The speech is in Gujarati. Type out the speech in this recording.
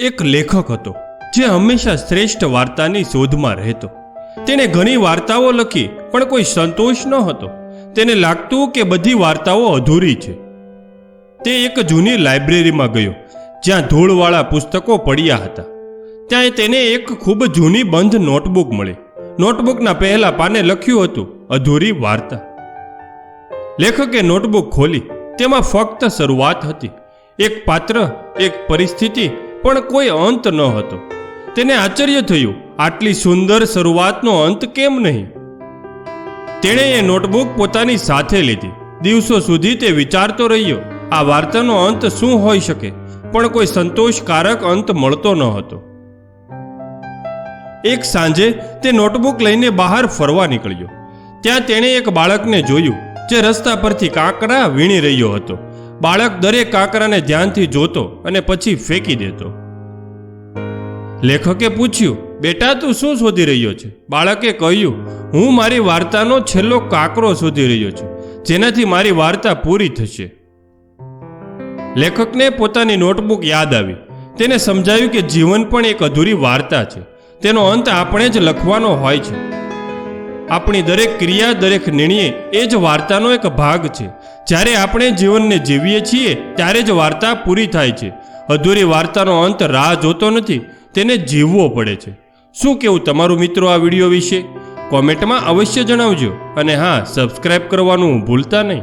એક લેખક હતો, જે હંમેશા શ્રેષ્ઠ વાર્તાની શોધમાં રહેતો. તેણે ઘણી વાર્તાઓ લખી, પણ કોઈ સંતોષ ન હતો. તેને લાગતું કે બધી વાર્તાઓ અધૂરી છે. તે એક જૂની લાઇબ્રેરીમાં ગયો, જ્યાં ધૂળવાળા પુસ્તકો પડ્યા હતા. ત્યાં તેને એક ખૂબ જૂની બંધ નોટબુક મળી. નોટબુકના પહેલા પાને લખ્યું હતું, અધૂરી વાર્તા. લેખકે નોટબુક ખોલી, તેમાં ફક્ત શરૂઆત હતી. એક પાત્ર, એક પરિસ્થિતિ પણ કોઈ અંત ન હતો. તેને આશ્ચર્ય થયું, આટલી સુંદર શરૂઆતનો અંત કેમ નહીં? તેણે એ નોટબુક પોતાની સાથે લીધી. દિવસો સુધી તે વિચારતો રહ્યો, આ વાર્તાનો અંત શું હોઈ શકે? પણ કોઈ સંતોષકારક અંત મળતો ન હતો. એક સાંજે તે નોટબુક લઈને બહાર ફરવા નીકળ્યો. ત્યાં તેણે એક બાળકને જોયું, જે રસ્તા પરથી કાંકરા વીણી રહ્યો હતો. બાળક દરેક કાંકરાને ધ્યાનથી જોતો અને પછી ફેંકી દેતો. લેખકે પૂછ્યું, બેટા, તું શું શોધી રહ્યો છે? બાળકે કહ્યું, હું મારી વાર્તાનો છેલ્લો કાંકરો શોધી રહ્યો છું, જેનાથી મારી વાર્તા પૂરી થશે. લેખકને પોતાની નોટબુક યાદ આવી. તેને સમજાયું કે જીવન પણ એક અધૂરી વાર્તા છે. તેનો અંત આપણે જ લખવાનો હોય છે. આપણી દરેક ક્રિયા, દરેક નિર્ણય એ જ વાર્તાનો એક ભાગ છે. જ્યારે આપણે જીવનને જીવીએ છીએ, ત્યારે જ વાર્તા પૂરી થાય છે. અધૂરી વાર્તાનો અંત રાહ જોતો નથી, તેને જીવવો પડે છે. શું કેવું તમારું મિત્રો આ વીડિયો વિશે? કોમેન્ટમાં અવશ્ય જણાવજો. અને હા સબસ્ક્રાઈબ કરવાનું ભૂલતા નહીં.